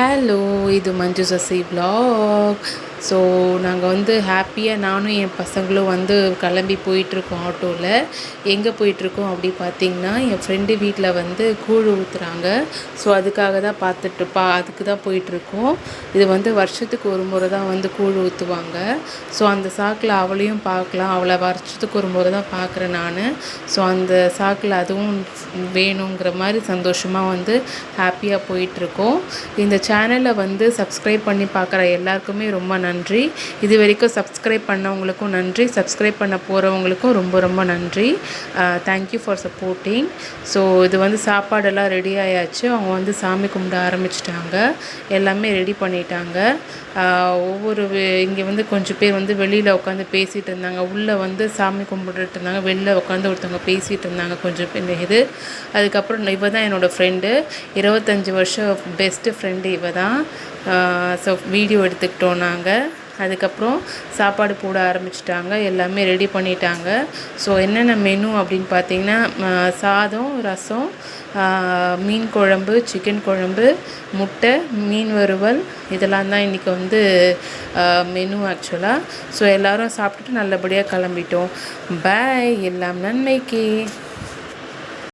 Hello, e do Mandios Vlog. So நாங்கள் வந்து ஹாப்பியாக நானும் என் பசங்களும் வந்து கிளம்பி போயிட்டுருக்கோம் ஆட்டோவில் எங்கே போயிட்டுருக்கோம் அப்படி பார்த்தீங்கன்னா என் ஃப்ரெண்டு வீட்டில் வந்து கூழ் ஊற்றுறாங்க ஸோ அதுக்காக தான் பார்த்துட்டு பா அதுக்கு தான் போயிட்டுருக்கோம். இது வந்து வருஷத்துக்கு ஒரு முறை தான் வந்து கூழ் ஊற்றுவாங்க ஸோ அந்த சாக்கில் அவளையும் பார்க்கலாம் அவளை வருஷத்துக்கு ஒரு முறை தான் பார்க்குறேன் நான். ஸோ அந்த சாக்கில் அதுவும் வேணுங்கிற மாதிரி சந்தோஷமாக வந்து ஹாப்பியாக போயிட்டுருக்கோம். இந்த சேனலை வந்து சப்ஸ்கிரைப் பண்ணி பார்க்குற எல்லாருக்குமே ரொம்ப நன்றி. இது வரைக்கும் சப்ஸ்கிரைப் பண்ணவங்களுக்கும் நன்றி. சப்ஸ்கிரைப் பண்ண போகிறவங்களுக்கும் ரொம்ப ரொம்ப நன்றி. தேங்க்யூ ஃபார் சப்போர்ட்டிங் ஸோ இது வந்து சாப்பாடெல்லாம் ரெடி ஆயாச்சு. அவங்க வந்து சாமி கும்பிட ஆரம்பிச்சிட்டாங்க. எல்லாமே ரெடி பண்ணிட்டாங்க. ஒவ்வொரு இங்கே வந்து கொஞ்சம் பேர் வந்து வெளியில் உட்காந்து பேசிகிட்டு இருந்தாங்க. உள்ளே வந்து சாமி கும்பிட்டுட்டு இருந்தாங்க. வெளில உட்காந்து ஒருத்தவங்க பேசிகிட்டு இருந்தாங்க கொஞ்சம் பேர் இது. அதுக்கப்புறம் இவ தான் என்னோடய ஃப்ரெண்டு இருபத்தஞ்சி வருஷம் பெஸ்ட்டு ஃப்ரெண்டு இவ தான். ஸோ வீடியோ எடுத்துக்கிட்டோம் நாங்கள் அதுக்கப்புறம் சாப்பாடு போட ஆரம்பிச்சிட்டாங்க. எல்லாமே ரெடி பண்ணிட்டாங்க. ஸோ என்னென்ன மெனு அப்படின்னு பார்த்தீங்கன்னா சாதம் ரசம் மீன் குழம்பு சிக்கன் குழம்பு முட்டை மீன் வறுவல். இதெல்லாம் தான் இன்றைக்கி வந்து மெனு ஆக்சுவலாக ஸோ எல்லோரும் சாப்பிட்டுட்டு நல்லபடியாக கிளம்பிட்டோம். பாய் எல்லாம் நன்மைக்கு.